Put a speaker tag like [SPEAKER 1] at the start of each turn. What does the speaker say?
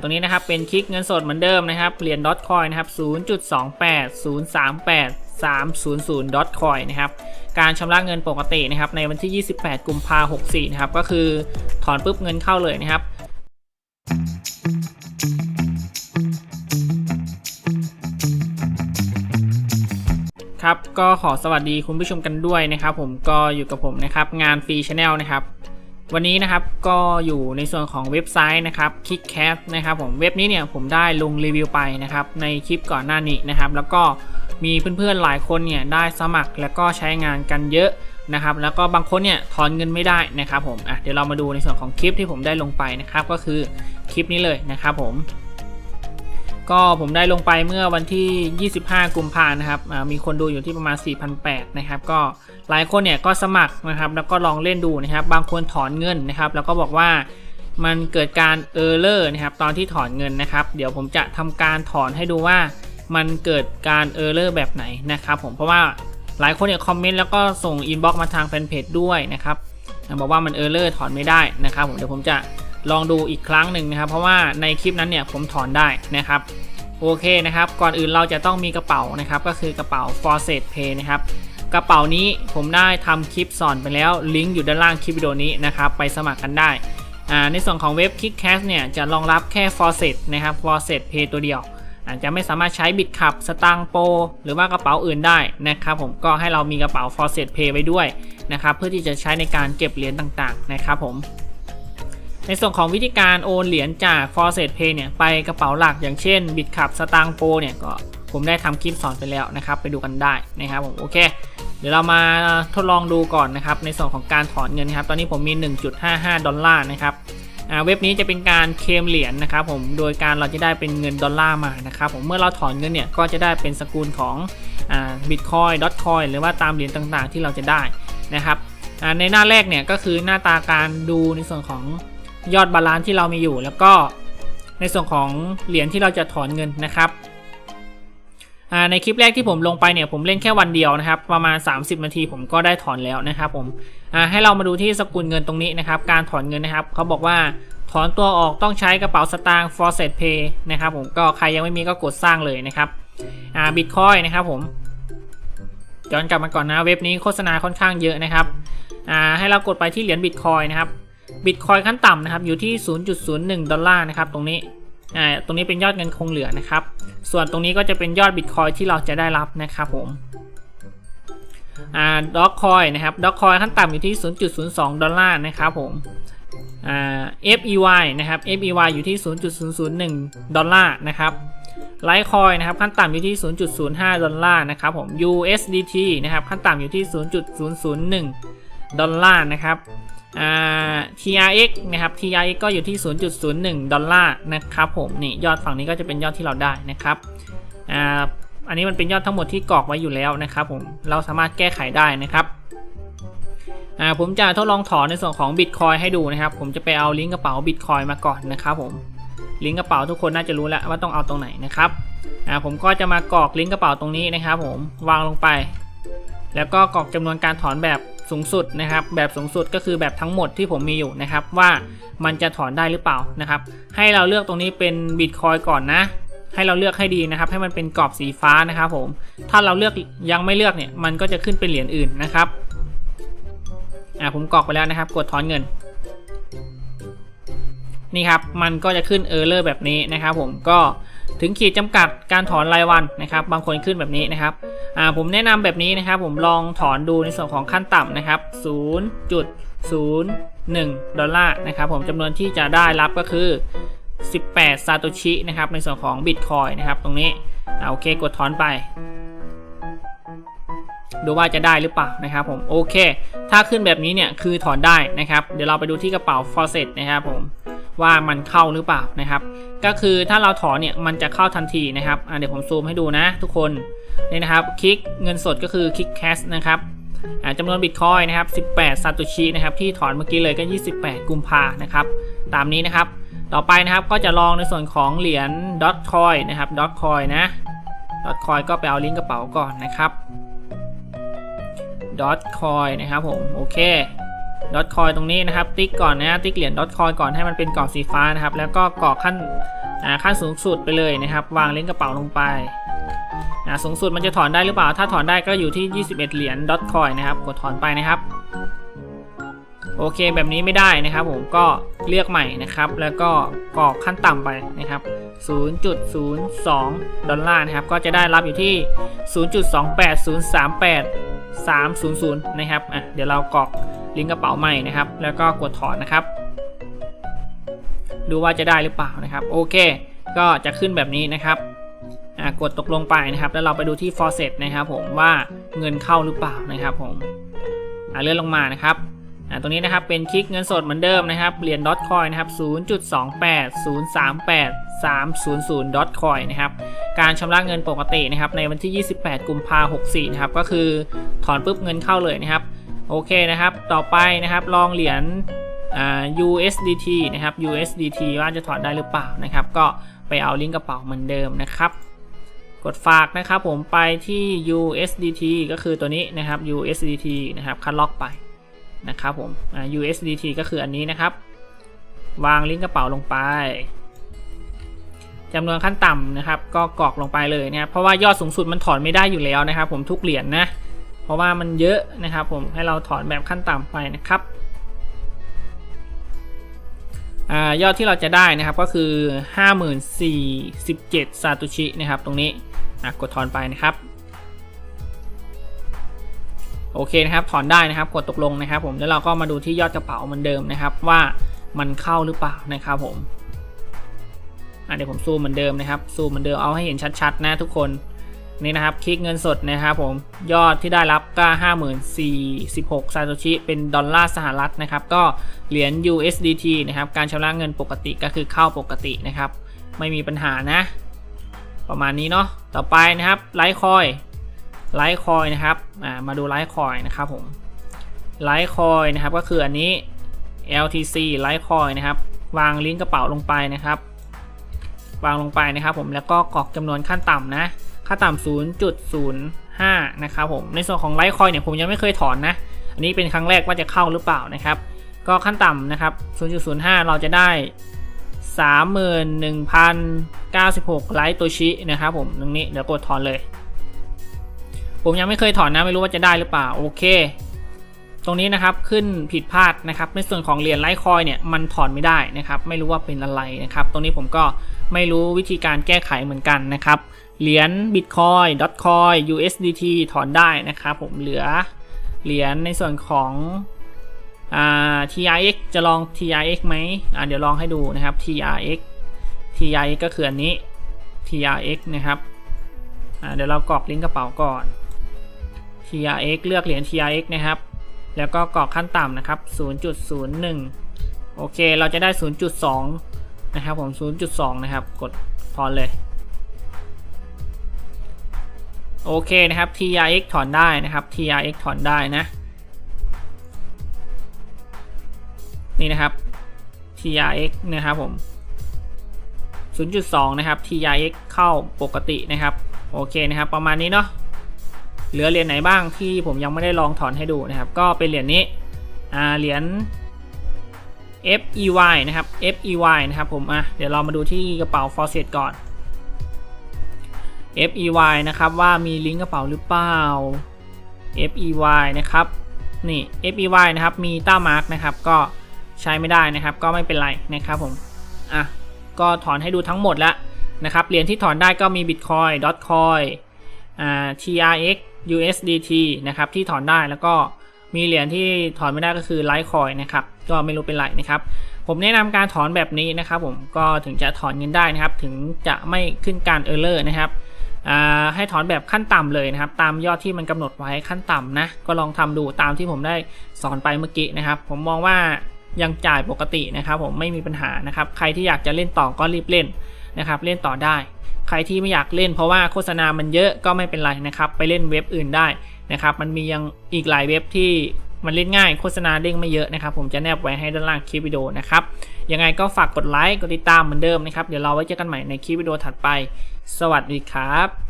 [SPEAKER 1] ตรงนี้นะครับเป็นคลิกเงินสดเหมือนเดิมนะครับเหรียญดอทคอยนะครับ0.28 038 300ดอทคอยนะครับ การชำระเงินปกตินะครับในวันที่ 28 กุมภาพันธ์64 นะครับ ก็คือถอนปุ๊บเงินเข้าเลยนะครับ ครับ ก็ขอสวัสดีคุณผู้ชมกันด้วยนะครับ ผมก็อยู่กับผมนะครับ งานฟรีชาแนลนะครับ วันนี้นะครับก็อยู่ในส่วนของเว็บไซต์นะครับ KickCat นะครับผมเว็บนี้เนี่ยผมได้ลงรีวิวไปนะครับในคลิปก่อนหน้านี้นะครับ แล้วก็มีเพื่อนๆหลายคนเนี่ยได้สมัครแล้วก็ใช้งานกันเยอะนะครับ แล้วก็บางคนเนี่ยถอนเงินไม่ได้นะครับผมอะเดี๋ยวเรามาดูในส่วนของคลิปที่ผมได้ลงไปนะครับ ก็คือคลิปนี้เลยนะครับผม ก็ผมได้ลงไปเมื่อวันที่ 25 กุมภาพันธ์นะครับมีคนดูอยู่ที่ประมาณ 4,800 นะครับ ก็หลายคนเนี่ยก็สมัครนะครับ แล้วก็ลองเล่นดูนะครับ บางคนถอนเงินนะครับ แล้วก็บอกว่ามันเกิดการเออร์เลอร์นะครับ ตอนที่ถอนเงินนะครับ เดี๋ยวผมจะทำการถอนให้ดูว่ามันเกิดการเออร์เลอร์แบบไหนนะครับ ผมเพราะว่าหลายคนเนี่ยคอมเมนต์แล้วก็ส่งอินบ็อกซ์มาทางแฟนเพจด้วยนะครับบอกว่ามันเออร์เลอร์ถอนไม่ได้นะครับ ผมเดี๋ยวผมจะ ลองดูอีกครั้งหนึ่งนะครับ เพราะว่าในคลิปนั้นเนี่ยผมถอนได้นะครับโอเคนะครับ ก่อนอื่นเราจะต้องมีกระเป๋านะครับ ก็คือกระเป๋า f o r s e t Pay นะครับ กระเป๋านี้ผมได้ทำคลิปสอนไปแล้วลิงก์อยู่ด้านล่างคลิปวิดีโอนี้นะครับ ไปสมัครกันได้อ่าในส่วนของเว็บ KickCash เนี่ยจะรองรับแค่ f o r s e t นะครับ f o r s e t Pay ตัวเดียวอาจจะไม่สามารถใช้บิตขับสตางโป หรือว่ากระเป๋าอื่นได้นะครับผมก็ให้เรามีกระเป๋า f o r s e t Pay ไว้ด้วยนะครับ เพื่อที่จะใช้ในการเก็บเหรียญต่างๆนะครับผม ในส่วนของวิธีการโอนเหรียญจาก f o r s e t Pay เนี่ยไปกระเป๋าหลักอย่างเช่นบิตขับสตางโปเนี่ยก็ผมได้ทำคลิปสอนไปแล้วนะครับ ไปดูกันได้นะครับผมโอเค เดี๋ยวเรามาทดลองดูก่อนนะครับ ในส่วนของการถอนเงินครับ ตอนนี้ผมมี 1.55 ดอลลาร์นะครับอ่าเว็บนี้จะเป็นการเคลมเหรียญนะครับผมโดยการเราจะได้เป็นเงินดอลลาร์มานะครับผมเมื่อเราถอนเงินเนี่ยก็จะได้เป็นสกุลของอ่าบิตคอยดอทคอยหรือว่าตามเหรียญต่างๆ ที่เราจะได้นะครับอ่าในหน้าแรกเนี่ยก็คือหน้าตาการดูในส่วนของ ยอดบาลานซ์ที่เรามีอยู่ แล้วก็ในส่วนของเหรียญที่เราจะถอนเงินนะครับในคลิปแรกที่ผมลงไปเนี่ยผมเล่นแค่วันเดียวนะครับประมาณ 30 นาทีผมก็ได้ถอนแล้วนะครับผมให้เรามาดูที่สกุลเงินตรงนี้นะครับ การถอนเงินนะครับเขาบอกว่าถอนตัวออกต้องใช้กระเป๋าสตางค์ f o r s e t Pay นะครับผมก็ใครยังไม่มีก็กดสร้างเลยนะครับบิตคอยนะครับผมย้อนกลับมาก่อนนะเว็บนี้โฆษณาค่อนข้างเยอะนะครับให้เรากดไปที่เหรียญบิตคอยนะครับ บิตคอยขั้นต่ำนะครับอยู่ที่ 0.01 ดอลลาร์นะครับตรงนี้อ่าตรงนี้เป็นยอดเงินคงเหลือนะครับ ส่วนตรงนี้ก็จะเป็นยอดบิตคอยที่เราจะได้รับนะครับผมอ่าด็อกคอยนะครับด็อกคอยขั้นต่ำอยู่ที่ 0.02 ดอลลาร์นะครับผมอ่า FEY นะครับ FEY อยู่ที่ 0.001 ดอลลาร์นะครับไลท์คอยนะครับขั้นต่ำอยู่ที่ 0.05 ดอลลาร์นะครับผม USDT นะครับขั้นต่ำอยู่ที่ 0.001 ดอลลาร์นะครับ TRX นะครับ TRX ก็อยู่ที่ 0.01 ดอลลาร์นะครับผมนี่ยอดฝั่งนี้ก็จะเป็นยอดที่เราได้นะครับอ่าอันนี้มันเป็นยอดทั้งหมดที่กรอกไว้อยู่แล้วนะครับผมเราสามารถแก้ไขได้นะครับอ่าผมจะทดลองถอนในส่วนของ Bitcoin ให้ดูนะครับ ผมจะไปเอาลิงก์กระเป๋า Bitcoin มาก่อนนะครับผมลิงก์กระเป๋าทุกคนน่าจะรู้แล้วว่าต้องเอาตรงไหนนะครับอ่าผมก็จะมากรอกลิงก์กระเป๋าตรงนี้นะครับ ผมวางลงไป แล้วก็กรอกจำนวนการถอนแบบ สูงสุดนะครับ แบบสูงสุดก็คือแบบทั้งหมดที่ผมมีอยู่นะครับ ว่ามันจะถอนได้หรือเปล่านะครับ ให้เราเลือกตรงนี้เป็นบิตคอยก่อนนะ ให้เราเลือกให้ดีนะครับ ให้มันเป็นกรอบสีฟ้านะครับผม ถ้าเราเลือกยังไม่เลือกเนี่ยมันก็จะขึ้นเป็นเหรียญอื่นนะครับอ่าผมกรอกไปแล้วนะครับ กดถอนเงินนี่ครับ มันก็จะขึ้นเออร์เลอร์แบบนี้นะครับผมก็ ถึงขีดจำกัดการถอนรายวันนะครับ บางคนขึ้นแบบนี้นะครับผมแนะนำแบบนี้นะครับ ผมลองถอนดูในส่วนของขั้นต่ำนะครับ0.01 ดอลลาร์นะครับ ผมจำนวนที่จะได้รับก็คือ 18 ซาโตชินะครับ ในส่วนของ Bitcoin นะครับ ตรงนี้โอเคกดถอนไปดูว่าจะได้หรือเปล่านะครับผมโอเค ถ้าขึ้นแบบนี้เนี่ยคือถอนได้นะครับ เดี๋ยวเราไปดูที่กระเป๋า f o r s e t นะครับผม ว่ามันเข้าหรือเปล่านะครับ ก็คือถ้าเราถอนเนี่ยมันจะเข้าทันทีนะครับเดี๋ยวผมซูมให้ดูนะทุกคนนี่นะครับคลิกเงินสดก็คือคลิกแคชนะครับจำนวนบิตคอยนะครับ 18ซาโตชินะครับที่ถอนเมื่อกี้เลยก็ 28 กุมภานะครับ ตามนี้นะครับ ต่อไปนะครับก็จะลองในส่วนของเหรียญดอทคอยนะครับดอทคอยนะดอทคอยก็ไปเอาลิงก์กระเป๋าก่อนนะครับดอทคอยนะครับผม โอเค ดอทคอยตรงนี้นะครับ ติ๊กก่อนนะติ๊กเหรียญดอทคอยก่อนให้มันเป็นกรอบสีฟ้านะครับ แล้วก็กรอกขั้นขั้นสูงสุดไปเลยนะครับ วางเลิงก์กระเป๋าลงไปอ่าสูงสุดมันจะถอนได้หรือเปล่า ถ้าถอนได้ก็อยู่ที่ 21 เหรียญดอทคอยนะครับ กดถอนไปนะครับโอเคแบบนี้ไม่ได้นะครับ ผมก็เลือกใหม่นะครับ แล้วก็กรอกขั้นต่ำไปนะครับ 0.02 ดอลลาร์นะครับ ก็จะได้รับอยู่ที่ 0.28038 300 นะครับอะเดี๋ยวเรากรอก ลิงก์กระเป๋าใหม่นะครับ แล้วก็กดถอนนะครับ ดูว่าจะได้หรือเปล่านะครับ โอเค ก็จะขึ้นแบบนี้นะครับอะกดตกลงไปนะครับ แล้วเราไปดูที่ faucet นะครับ ผมว่าเงินเข้าหรือเปล่านะครับ ผมอะเลื่อนลงมานะครับอ่าตรงนี้นะครับเป็นคลิกเงินสดเหมือนเดิมนะครับเหรียญดอทคอยนะครับ 0.28038 300ดอทคอยนะครับ การชำระเงินปกตินะครับในวันที่ 28 กุมภาพันธ์64 นะครับ ก็คือถอนปุ๊บเงินเข้าเลยนะครับ โอเคนะครับ ต่อไปนะครับ ลองเหรียญ USDT นะครับ USDT ว่าจะถอนได้หรือเปล่านะครับ ก็ไปเอาลิงก์กระเป๋าเหมือนเดิมนะครับ กดฝากนะครับผมไปที่ USDT ก็คือตัวนี้นะครับ USDT นะครับ คัดล็อกไปนะครับผม USDT ก็คืออันนี้นะครับ วางลิงก์กระเป๋าลงไปจำนวนขั้นต่ำนะครับ ก็กรอกลงไปเลยนะครับ เพราะว่ายอดสูงสุดมันถอนไม่ได้อยู่แล้วนะครับ ผมทุกเหรียญนนะ เพราะว่ามันเยอะนะครับผมให้เราถอนแบบขั้นต่ำไปนะครับอยอดที่เราจะได้นะครับก็คือ50,047ซาตุชินะครับตรงนี้กดถอนไปนะครับ โอเคนะครับถอนได้นะครับกดตกลงนะครับ ผมแล้วเราก็มาดูที่ยอดกระเป๋าเหมือนเดิมนะครับ ว่ามันเข้าหรือเปล่านะครับผมเดี๋ยวผมซูมเหมือนเดิมนะครับซูมเหมือนเดิมเอาให้เห็นชัดๆนะทุกคน นี่นะครับคลิกเงินสดนะครับผมยอดที่ได้รับก็ห้าหมื่นสี่สิบหกซาโตชิ เป็นดอลลาร์สหรัฐนะครับ ก็เหรียญ USDT นะครับ การชำระเงินปกติก็คือเข้าปกตินะครับ ไม่มีปัญหานะ ประมาณนี้เนาะต่อไปนะครับไลท์คอยไลท์คอยนะครับมาดูไลท์คอยนะครับผมไลท์คอยนะครับก็คืออันนี้ LTC ไลท์คอยนะครับ วางลิงก์กระเป๋าลงไปนะครับ วางลงไปนะครับผมแล้วก็กรอกจำนวนขั้นต่ำนะ ค่าต่ำ0.05 นะครับผม ในส่วนของไลท์คอยเนี่ยผมยังไม่เคยถอนนะ อันนี้เป็นครั้งแรกว่าจะเข้าหรือเปล่านะครับ ก็ขั้นต่ำนะครับ 0.05 เราจะได้ 31,096 ไลท์ตัวชินะครับผมตรงนี้เดี๋ยวกดถอนเลย ผมยังไม่เคยถอนนะไม่รู้ว่าจะได้หรือเปล่า โอเค ตรงนี้นะครับขึ้นผิดพลาดนะครับในส่วนของเหรียญไลท์คอยเนี่ยมันถอนไม่ได้นะครับไม่รู้ว่าเป็นอะไรนะครับตรงนี้ผมก็ไม่รู้วิธีการแก้ไขเหมือนกันนะครับเหรียญ Bitcoin Dotcoin USDT ถอนได้นะครับผมเหลือเหรียญในส่วนของอ่า TRX จะลอง TRX ไหมอ่าเดี๋ยวลองให้ดูนะครับ TRX TRX ก็คืออันนี้ TRX นะครับอ่าเดี๋ยวเรากรอกลิงก์กระเป๋าก่อน TRX เลือกเหรียญ TRX นะครับ แล้วก็กรอกขั้นต่ำนะครับ 0.01 โอเค เราจะได้ 0.2 นะครับผม 0.2 นะครับ กดถอนเลย โอเคนะครับ TRX ถอนได้นะครับ TRX ถอนได้นะ นี่นะครับ TRX นะครับผม 0.2 นะครับ TRX เข้าปกตินะครับ โอเคนะครับ ประมาณนี้เนาะ เหลือเหรียญไหนบ้างที่ผมยังไม่ได้ลองถอนให้ดูนะครับ ก็เป็นเหรียญนี้อ่าเหรียญ FEY นะครับ FEY นะครับผมอะเดี๋ยวเรามาดูที่กระเป๋า Faucet ก่อน FEY นะครับว่ามีลิงก์กระเป๋าหรือเปล่า FEY นะครับนี่ FEY นะครับมีต้ามาร์กนะครับก็ใช้ไม่ได้นะครับ ก็ไม่เป็นไรนะครับผมอะก็ถอนให้ดูทั้งหมดแล้วนะครับเหรียญที่ถอนได้ก็มี Bitcoin Dotcoin อ่า TRX USDT นะครับที่ถอนได้แล้วก็มีเหรียญที่ถอนไม่ได้ก็คือ Litecoin นะครับก็ไม่รู้เป็นไรนะครับ ผมแนะนำการถอนแบบนี้นะครับผมก็ถึงจะถอนเงินได้นะครับ ถึงจะไม่ขึ้นการ Error นะครับให้ถอนแบบขั้นต่ำเลยนะครับ ตามยอดที่มันกำหนดไว้ขั้นต่ำนะก็ลองทำดูตามที่ผมได้สอนไปเมื่อกี้นะครับ ผมมองว่ายังจ่ายปกตินะครับ ผมไม่มีปัญหานะครับ ใครที่อยากจะเล่นต่อก็รีบเล่น นะครับเล่นต่อได้ ใครที่ไม่อยากเล่นเพราะว่าโฆษณามันเยอะก็ไม่เป็นไรนะครับไปเล่นเว็บอื่นได้นะครับมันมียังอีกหลายเว็บที่มันเล่นง่ายโฆษณาเด้งไม่เยอะนะครับ ผมจะแนบไว้ให้ด้านล่างคลิปวิดีโอนะครับยังไงก็ฝากกดไลค์กดติดตามเหมือนเดิมนะครับเดี๋ยวเราไว้เจอกันใหม่ในคลิปวิดีโอถัดไป สวัสดีครับ